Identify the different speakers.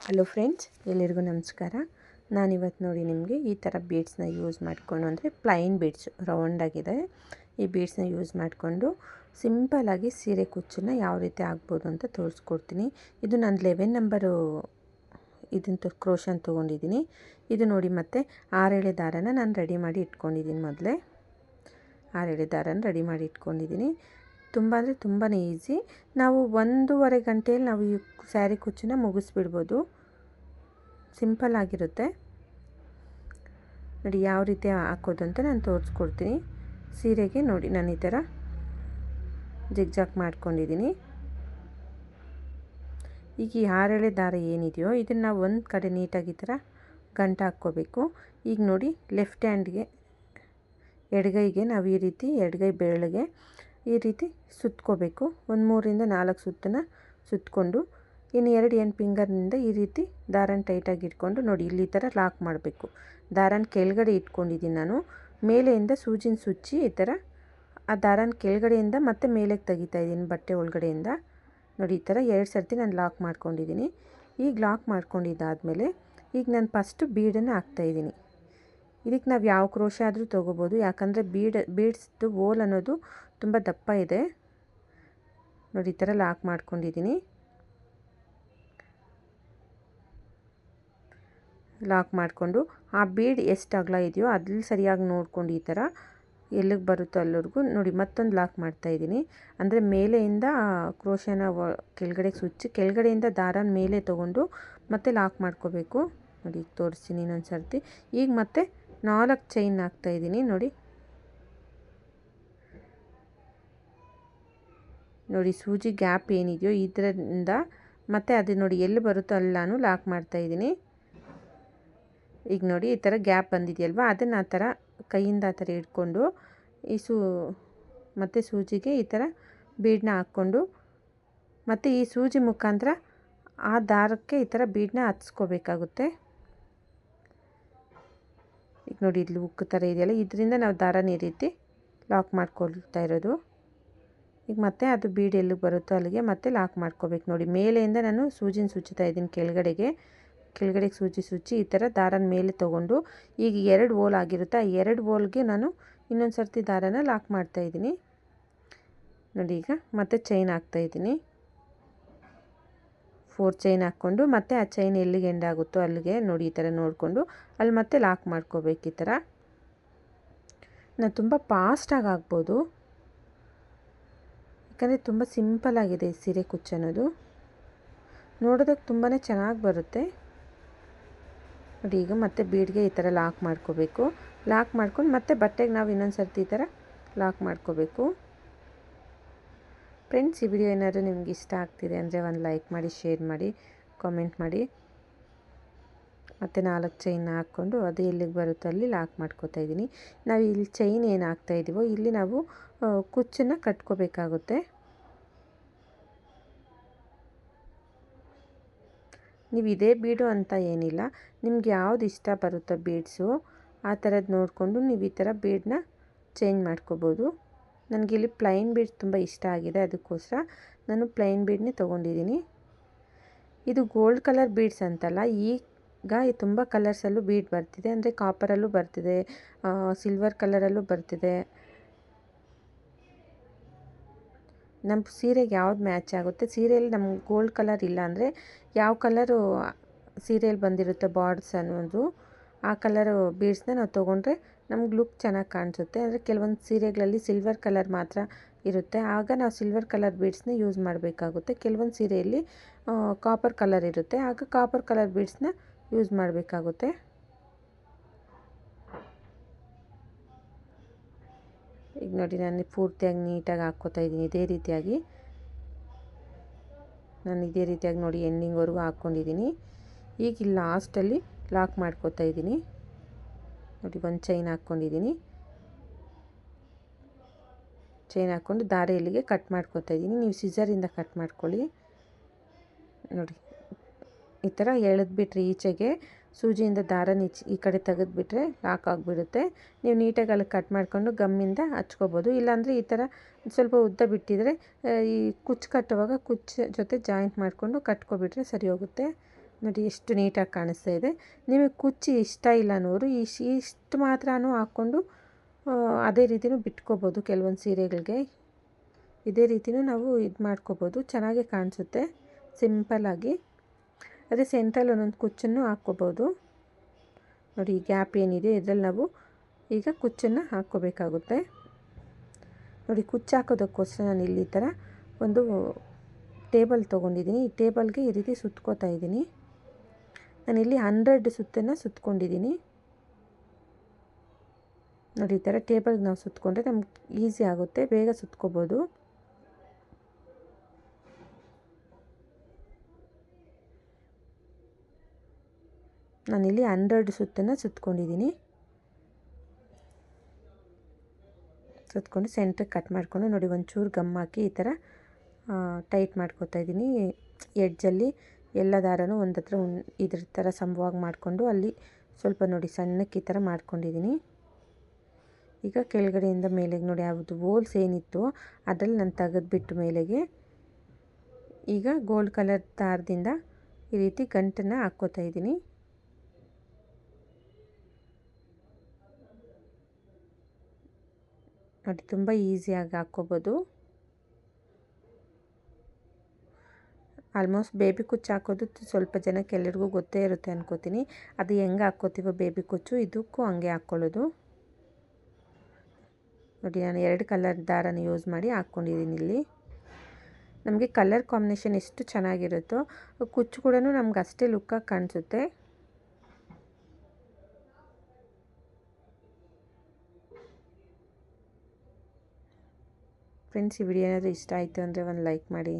Speaker 1: Hello friends ಎಲ್ಲರಿಗೂ ನಮಸ್ಕಾರ. ನಾನಿವತ್ತು ನೋಡಿ ನಿಮಗೆ ಈ ಥರ ಬೀಡ್ಸ್ನ ಯೂಸ್ ಮಾಡಿಕೊಂಡು, ಅಂದರೆ ಪ್ಲೈನ್ ಬೀಡ್ಸ್ ರೌಂಡಾಗಿದೆ ಈ ಬೀಡ್ಸ್ನ ಯೂಸ್ ಮಾಡಿಕೊಂಡು ಸಿಂಪಲಾಗಿ ಸೀರೆ ಕುಚ್ಚನ್ನ ಯಾವ ರೀತಿ ಆಗ್ಬೋದು ಅಂತ ತೋರಿಸ್ಕೊಡ್ತೀನಿ. ಇದು ನಾನು ಲೆವೆನ್ ನಂಬರು ಇದನ್ನು ಕ್ರೋಶನ್ ತೊಗೊಂಡಿದ್ದೀನಿ. ಇದು ನೋಡಿ ಮತ್ತೆ ಆರೇಳೆ ದಾರನ ನಾನು ರೆಡಿ ಮಾಡಿ ಇಟ್ಕೊಂಡಿದ್ದೀನಿ ಮೊದಲೇ. ಆರೇಳೆ ದಾರನ ರೆಡಿ ಮಾಡಿ ಇಟ್ಕೊಂಡಿದ್ದೀನಿ. ತುಂಬ ಅಂದರೆ ತುಂಬಾ ಈಸಿ ನಾವು ಒಂದೂವರೆ ಗಂಟೆಯಲ್ಲಿ ನಾವು ಈ ಸ್ಯಾರಿ ಕುಚ್ಚನ್ನ ಮುಗಿಸ್ಬಿಡ್ಬೋದು. ಸಿಂಪಲ್ ಆಗಿರುತ್ತೆ. ನೋಡಿ ಯಾವ ರೀತಿ ಹಾಕೋದು ಅಂತ ನಾನು ತೋರಿಸ್ಕೊಡ್ತೀನಿ. ಸೀರೆಗೆ ನೋಡಿ ನಾನು ಈ ಥರ ಜಿಗ್ಜಾಕ್ ಮಾಡ್ಕೊಂಡಿದ್ದೀನಿ. ಈಗ ಈ ಹಾರಳೆ ದಾರ ಏನಿದೆಯೋ ಇದನ್ನು ನಾವು ಒಂದು ಕಡೆ ನೀಟಾಗಿ ಈ ಥರ ಗಂಟು ಹಾಕ್ಕೋಬೇಕು. ಈಗ ನೋಡಿ ಲೆಫ್ಟ್ ಹ್ಯಾಂಡ್ಗೆ ಎಡಗೈಗೆ ನಾವು ಈ ರೀತಿ ಎಡಗೈ ಬೆರಳಿಗೆ ಈ ರೀತಿ ಸುತ್ಕೋಬೇಕು. ಒಂದು ಮೂರಿಂದ ನಾಲ್ಕು ಸುತ್ತನ್ನು ಸುತ್ತಕೊಂಡು ಇನ್ನು ಎರಡು ಎಂಟು ಫಿಂಗರ್ನಿಂದ ಈ ರೀತಿ ದಾರನ ಟೈಟಾಗಿ ಇಟ್ಕೊಂಡು ನೋಡಿ, ಇಲ್ಲಿ ಥರ ಲಾಕ್ ಮಾಡಬೇಕು. ದಾರನ ಕೆಳಗಡೆ ಇಟ್ಕೊಂಡಿದ್ದೀನಿ ನಾನು. ಮೇಲೆಯಿಂದ ಸೂಜಿನ ಸುಚ್ಚಿ ಈ ಥರ ಆ ದಾರನ ಕೆಳಗಡೆಯಿಂದ ಮತ್ತೆ ಮೇಲೆಗೆ ತೆಗಿತಾ ಇದ್ದೀನಿ ಬಟ್ಟೆ ಒಳಗಡೆಯಿಂದ. ನೋಡಿ, ಈ ಥರ ಎರಡು ಸರ್ತಿ ನಾನು ಲಾಕ್ ಮಾಡ್ಕೊಂಡಿದ್ದೀನಿ. ಈಗ ಲಾಕ್ ಮಾಡ್ಕೊಂಡಿದ್ದಾದಮೇಲೆ, ಈಗ ನಾನು ಫಸ್ಟು ಬೀಡನ್ನು ಹಾಕ್ತಾಯಿದ್ದೀನಿ ಇದಕ್ಕೆ ನಾವು ಯಾವ ಕ್ರೋಶ ಆದರೂ ತೊಗೋಬೋದು. ಯಾಕಂದರೆ ಬೀಡ್, ಬೀಡ್ಸ್ದು ಓಲ್ ಅನ್ನೋದು ತುಂಬ ದಪ್ಪ ಇದೆ. ನೋಡಿ, ಈ ಥರ ಲಾಕ್ ಮಾಡ್ಕೊಂಡಿದ್ದೀನಿ ಲಾಕ್ ಮಾಡಿಕೊಂಡು, ಆ ಬೀಡ್ ಎಷ್ಟು ಅಗಲ ಇದೆಯೋ ಅದ್ರಲ್ಲಿ ಸರಿಯಾಗಿ ನೋಡ್ಕೊಂಡು ಈ ಥರ ಎಲ್ಲಿಗೆ ಬರುತ್ತೋ ಅಲ್ಲಿವರೆಗೂ ನೋಡಿ, ಮತ್ತೊಂದು ಲಾಕ್ ಮಾಡ್ತಾಯಿದ್ದೀನಿ ಅಂದರೆ ಮೇಲೆಯಿಂದ ಕ್ರೋಶನ ಕೆಳಗಡೆ ಸುಚ್ಚಿ, ಕೆಳಗಡೆಯಿಂದ ದಾರನ ಮೇಲೆ ತೊಗೊಂಡು ಮತ್ತೆ ಲಾಕ್ ಮಾಡ್ಕೋಬೇಕು. ನೋಡಿ, ತೋರಿಸ್ತೀನಿ ಇನ್ನೊಂದು ಸರ್ತಿ ಈಗ ಮತ್ತೆ ನಾಲ್ಕು ಚೈನ್ ಹಾಕ್ತಾ ಇದ್ದೀನಿ, ನೋಡಿ. ನೋಡಿ, ಸೂಜಿ ಗ್ಯಾಪ್ ಏನಿದೆಯೋ ಇದರಿಂದ ಮತ್ತು ಅದು ನೋಡಿ ಎಲ್ಲಿ ಬರುತ್ತೋ ಅಲ್ಲಾನು ಲಾಕ್ ಮಾಡ್ತಾಯಿದ್ದೀನಿ ಈಗ ನೋಡಿ, ಈ ಥರ ಗ್ಯಾಪ್ ಬಂದಿದೆಯಲ್ವ? ಅದನ್ನು ಆ ಥರ ಕೈಯಿಂದ ಆ ಥರ ಇಟ್ಕೊಂಡು ಈ ಸೂ ಮತ್ತು ಸೂಜಿಗೆ ಈ ಥರ ಬೀಡನ್ನ ಹಾಕ್ಕೊಂಡು, ಮತ್ತು ಈ ಸೂಜಿ ಮುಖಾಂತರ ಆ ದಾರಕ್ಕೆ ಈ ಥರ ಬೀಡನ್ನ ಹತ್ಸ್ಕೋಬೇಕಾಗುತ್ತೆ ಈಗ ನೋಡಿ ಇಲ್ಲಿ ಉಕ್ಕು ಥರ ಇದೆಯಲ್ಲ, ಇದರಿಂದ ನಾವು ದಾರನ ಈ ರೀತಿ ಲಾಕ್ ಮಾಡ್ಕೊಳ್ತಾ ಇರೋದು. ಈಗ ಮತ್ತೆ ಅದು ಬೀಡ್ ಎಲ್ಲಿಗೆ ಬರುತ್ತೋ ಅಲ್ಲಿಗೆ ಮತ್ತೆ ಲಾಕ್ ಮಾಡ್ಕೋಬೇಕು. ನೋಡಿ ಮೇಲೆಯಿಂದ ನಾನು ಸೂಜಿನ ಸುಚ್ಚುತ್ತಾ ಇದ್ದೀನಿ ಕೆಳಗಡೆಗೆ. ಕೆಳಗಡೆಗೆ ಸೂಜಿ ಸುಚ್ಚಿ ಈ ಥರ ದಾರನ ಮೇಲೆ ತೊಗೊಂಡು ಈಗ ಎರಡು ಓಲ್ ಆಗಿರುತ್ತೆ. ಆ ಎರಡು ಓಲ್ಗೆ ನಾನು ಇನ್ನೊಂದು ಸರ್ತಿ ದಾರನ ಲಾಕ್ ಮಾಡ್ತಾಯಿದ್ದೀನಿ ನೋಡಿ ಈಗ ಮತ್ತೆ ಚೈನ್ ಹಾಕ್ತಾಯಿದ್ದೀನಿ ಫೋರ್ ಚೈನ್ ಹಾಕ್ಕೊಂಡು ಮತ್ತೆ ಆ ಚೈನ್ ಎಲ್ಲಿಗೆ ಎಂಡ್ ಆಗುತ್ತೋ ಅಲ್ಲಿಗೆ ನೋಡಿ ಈ ಥರ ನೋಡಿಕೊಂಡು ಅಲ್ಲಿ ಮತ್ತೆ ಲಾಕ್ ಮಾಡ್ಕೋಬೇಕು ಈ ಥರ. ನಾನು ತುಂಬ ಫಾಸ್ಟಾಗಿ ಆಗ್ಬೋದು. ಯಾಕಂದರೆ ತುಂಬ ಸಿಂಪಲ್ಲಾಗಿದೆ ಈ ಸೀರೆ ಕುಚ್ಚನ್ನೋದು ನೋಡೋದಕ್ಕೆ ತುಂಬಾ ಚೆನ್ನಾಗಿ ಬರುತ್ತೆ. ನೋಡಿ, ಈಗ ಮತ್ತೆ ಬೀಡ್ಗೆ ಈ ಥರ ಲಾಕ್ ಮಾಡ್ಕೋಬೇಕು. ಲಾಕ್ ಮಾಡ್ಕೊಂಡು ಮತ್ತೆ ಬಟ್ಟೆಗೆ ನಾವು ಇನ್ನೊಂದು ಸರ್ತಿ ಈ ಥರ ಲಾಕ್ ಮಾಡ್ಕೋಬೇಕು. ಫ್ರೆಂಡ್ಸ್ ಈ ವಿಡಿಯೋ ಏನಾದರೂ ನಿಮ್ಗೆ ಇಷ್ಟ ಆಗ್ತಿದೆ ಅಂದರೆ ಒಂದು ಲೈಕ್ ಮಾಡಿ ಶೇರ್ ಮಾಡಿ ಕಾಮೆಂಟ್ ಮಾಡಿ. ಮತ್ತು ನಾಲ್ಕು ಚೈನ್ ಹಾಕ್ಕೊಂಡು ಅದು ಎಲ್ಲಿಗೆ ಬರುತ್ತೋ ಅಲ್ಲಿ ಲಾಕ್ ಮಾಡ್ಕೋತಾ ಇದ್ದೀನಿ. ನಾವು ಇಲ್ಲಿ ಚೈನ್ ಏನು ಹಾಕ್ತಾ ಇದ್ದೀವೋ ಇಲ್ಲಿ ನಾವು ಕುಚ್ಚನ್ನು ಕಟ್ಕೋಬೇಕಾಗುತ್ತೆ. ನೀವು ಇದೇ ಬೀಡು ಅಂತ ಏನಿಲ್ಲ. ನಿಮ್ಗೆ ಯಾವ್ದು ಇಷ್ಟ ಬರುತ್ತೋ ಬೀಡ್ಸು ಆ ಥರದ್ದು ನೋಡಿಕೊಂಡು ನೀವು ಈ ಥರ ಬೀಡನ್ನ ಚೇಂಜ್ ಮಾಡ್ಕೋಬೋದು. ನನಗೆ ಇಲ್ಲಿ ಪ್ಲೈನ್ ಬೀಡ್ ತುಂಬ ಇಷ್ಟ ಆಗಿದೆ. ಅದಕ್ಕೋಸ್ಕರ ನಾನು ಪ್ಲೈನ್ ಬೀಡ್ನೇ ತೊಗೊಂಡಿದ್ದೀನಿ. ಇದು ಗೋಲ್ಡ್ ಕಲರ್ ಬೀಡ್ಸ್ ಅಂತಲ್ಲ, ಈಗ ತುಂಬ ಕಲರ್ಸಲ್ಲೂ ಬೀಡ್ ಬರ್ತಿದೆ. ಅಂದರೆ ಕಾಪರಲ್ಲೂ ಬರ್ತಿದೆ ಸಿಲ್ವರ್ ಕಲರಲ್ಲೂ ಬರ್ತಿದೆ. ನಮ್ಮ ಸೀರೆಗೆ ಯಾವ್ದು ಮ್ಯಾಚ್ ಆಗುತ್ತೆ? ಸೀರೆಯಲ್ಲಿ ನಮ್ಗೆ ಗೋಲ್ಡ್ ಕಲರ್ ಇಲ್ಲ ಅಂದರೆ ಯಾವ ಕಲರು ಸೀರೆಯಲ್ಲಿ ಬಂದಿರುತ್ತೆ ಬಾರ್ಡ್ಸ್ ಅನ್ನೋದು. ಆ ಕಲರು ಬೀಡ್ಸ್ನ ನಾವು ತೊಗೊಂಡ್ರೆ ನಮ್ಗೆ ಲುಕ್ ಚೆನ್ನಾಗಿ ಕಾಣಿಸುತ್ತೆ. ಅಂದರೆ ಕೆಲವೊಂದು ಸೀರೆಗಳಲ್ಲಿ ಸಿಲ್ವರ್ ಕಲರ್ ಮಾತ್ರ ಇರುತ್ತೆ. ಆಗ ನಾವು ಸಿಲ್ವರ್ ಕಲರ್ ಬೀಡ್ಸ್ನ ಯೂಸ್ ಮಾಡಬೇಕಾಗುತ್ತೆ. ಕೆಲವೊಂದು ಸೀರೆಯಲ್ಲಿ ಕಾಪರ್ ಕಲರ್ ಇರುತ್ತೆ. ಆಗ ಕಾಪರ್ ಕಲರ್ ಬೀಡ್ಸ್ನ ಯೂಸ್ ಮಾಡಬೇಕಾಗುತ್ತೆ. ಈಗ ನೋಡಿ, ನಾನು ಪೂರ್ತಿಯಾಗಿ ನೀಟಾಗಿ ಹಾಕ್ಕೋತಾ ಇದ್ದೀನಿ. ಇದೇ ರೀತಿಯಾಗಿ. ನಾನು ಇದೇ ರೀತಿಯಾಗಿ ನೋಡಿ ಎಂಡಿಂಗ್ವರೆಗೂ ಹಾಕ್ಕೊಂಡಿದ್ದೀನಿ. ಈಗ ಲಾಸ್ಟಲ್ಲಿ ಲಾಕ್ ಮಾಡ್ಕೋತಾ ಇದ್ದೀನಿ. ನೋಡಿ, ಒಂದು ಚೈನ್ ಹಾಕ್ಕೊಂಡಿದ್ದೀನಿ. ಚೈನ್ ಹಾಕ್ಕೊಂಡು ದಾರ ಇಲ್ಲಿಗೆ ಕಟ್ ಮಾಡ್ಕೋತಾ ಇದ್ದೀನಿ. ನೀವು ಸಿಸರಿಂದ ಕಟ್ ಮಾಡ್ಕೊಳ್ಳಿ. ನೋಡಿ, ಈ ಥರ ಎಳೆದ್ಬಿಟ್ರೆ ಈಚೆಗೆ, ಸೂಜಿಯಿಂದ ದಾರನ ಈಚೆ, ಈ ಕಡೆ ತೆಗೆದುಬಿಟ್ರೆ ಲಾಕ್ ಆಗಿಬಿಡುತ್ತೆ. ನೀವು ನೀಟಾಗಿ ಅಲ್ಲಿ ಕಟ್ ಮಾಡಿಕೊಂಡು ಗಮ್ಮಿಂದ ಹಚ್ಕೋಬೋದು. ಇಲ್ಲಾಂದರೆ ಈ ಥರ ಸ್ವಲ್ಪ ಉದ್ದ ಬಿಟ್ಟಿದ್ರೆ, ಈ ಕುಚ್ಚು ಕಟ್ಟುವಾಗ ಕುಚ್ಚು ಜೊತೆ ಜಾಯಿಂಟ್ ಮಾಡಿಕೊಂಡು ಕಟ್ಕೊಬಿಟ್ರೆ ಸರಿ ಹೋಗುತ್ತೆ. ನೋಡಿ, ಎಷ್ಟು ನೀಟಾಗಿ ಕಾಣಿಸ್ತಾ ಇದೆ. ನಿಮಗೆ ಕುಚ್ಚಿ ಇಷ್ಟ ಇಲ್ಲ ಅನ್ನೋರು ಇಷ್ಟು ಇಷ್ಟು ಮಾತ್ರನೂ ಹಾಕ್ಕೊಂಡು ಅದೇ ರೀತಿಯೂ ಬಿಟ್ಕೋಬೋದು ಕೆಲವೊಂದು ಸೀರೆಗಳಿಗೆ. ಇದೇ ರೀತಿಯೂ ನಾವು ಇದು ಮಾಡ್ಕೋಬೋದು. ಚೆನ್ನಾಗೇ ಕಾಣಿಸುತ್ತೆ. ಸಿಂಪಲ್ಲಾಗಿ ಅದೇ ಸೆಂಟ್ರಲ್ಲಿ ಒಂದೊಂದು ಕುಚ್ಚನ್ನು ಹಾಕ್ಕೋಬೋದು. ನೋಡಿ, ಈ ಗ್ಯಾಪ್ ಏನಿದೆ, ಇದರಲ್ಲಿ ನಾವು ಈಗ ಕುಚ್ಚನ್ನು ಹಾಕ್ಕೋಬೇಕಾಗುತ್ತೆ. ನೋಡಿ, ಕುಚ್ಚು ಹಾಕೋದಕ್ಕೋಸ್ಕರ ನಾನು ಇಲ್ಲಿ ಥರ ಒಂದು ಟೇಬಲ್ ತೊಗೊಂಡಿದ್ದೀನಿ. ಈ ಟೇಬಲ್ಗೆ ಈ ರೀತಿ ಸುತ್ಕೋತಾ ಇದ್ದೀನಿ. ನಾನಿಲ್ಲಿ ಹಂಡ್ರೆಡ್ ಸುತ್ತನ್ನು ಸುತ್ಕೊಂಡಿದ್ದೀನಿ. ನೋಡಿ, ಈ ಥರ ಟೇಬಲ್ಗೆ ನಾವು ಸುತ್ಕೊಂಡ್ರೆ ನಮ್ಗೆ ಈಸಿ ಆಗುತ್ತೆ, ಬೇಗ ಸುತ್ಕೋಬೋದು. ನಾನಿಲ್ಲಿ ಹಂಡ್ರೆಡ್ ಸುತ್ತನ್ನು ಸುತ್ಕೊಂಡಿದ್ದೀನಿ. ಸುತ್ಕೊಂಡು ಸೆಂಟ್ರಿಗೆ ಕಟ್ ಮಾಡಿಕೊಂಡು ನೋಡಿ, ಒಂಚೂರು ಗಮ್ ಹಾಕಿ ಈ ಥರ ಟೈಟ್ ಮಾಡ್ಕೊತಾ ಇದ್ದೀನಿ. ಎಡ್ಜಲ್ಲಿ ಎಲ್ಲ ದಾರನೂ ಒಂದು ಹತ್ರ ಇದ್ರ ಥರ ಸಂಭವಾಗಿ ಮಾಡಿಕೊಂಡು ಅಲ್ಲಿ ಸ್ವಲ್ಪ ನೋಡಿ ಸಣ್ಣಕ್ಕೆ ಈ ಥರ ಮಾಡ್ಕೊಂಡಿದ್ದೀನಿ ಈಗ ಕೆಳಗಡೆಯಿಂದ ಮೇಲೆಗೆ ನೋಡಿ ಯಾವುದು ಹೋಲ್ಸ್ ಏನಿತ್ತು ಅದರಲ್ಲಿ ನಾನು ತೆಗೆದುಬಿಟ್ಟು ಮೇಲೆಗೆ ಈಗ ಗೋಲ್ಡ್ ಕಲರ್ ದಾರದಿಂದ ಈ ರೀತಿ ಗಂಟನ್ನು ಹಾಕ್ಕೋತಾ ಇದ್ದೀನಿ ನೋಡಿ, ತುಂಬ ಈಸಿಯಾಗಿ ಹಾಕ್ಕೋಬೋದು. ಆಲ್ಮೋಸ್ಟ್ ಬೇಬಿ ಕುಚ್ಚು ಹಾಕೋದು ಸ್ವಲ್ಪ ಜನಕ್ಕೆ ಎಲ್ಲರಿಗೂ ಗೊತ್ತೇ ಇರುತ್ತೆ ಅನ್ಕೋತೀನಿ. ಅದು ಹೆಂಗೆ ಹಾಕ್ಕೋತೀವೋ ಬೇಬಿ ಕುಚ್ಚು ಇದಕ್ಕೂ ಹಂಗೆ ಹಾಕ್ಕೊಳ್ಳೋದು ನೋಡಿ, ನಾನು ಎರಡು ಕಲರ್ ದಾರನ ಯೂಸ್ ಮಾಡಿ ಹಾಕ್ಕೊಂಡಿದ್ದೀನಿ ಇಲ್ಲಿ. ನಮಗೆ ಕಲರ್ ಕಾಂಬಿನೇಷನ್ ಎಷ್ಟು ಚೆನ್ನಾಗಿರುತ್ತೋ ಕುಚ್ಚು ಕೂಡ ನಮ್ಗೆ ಅಷ್ಟೇ ಲುಕ್ಕಾಗಿ ಕಾಣಿಸುತ್ತೆ. ಫ್ರೆಂಡ್ಸ್ ಈ ವಿಡಿಯೋ ಏನಾದರೂ ಇಷ್ಟ ಆಯಿತು ಅಂದರೆ ಒಂದು ಲೈಕ್ ಮಾಡಿ.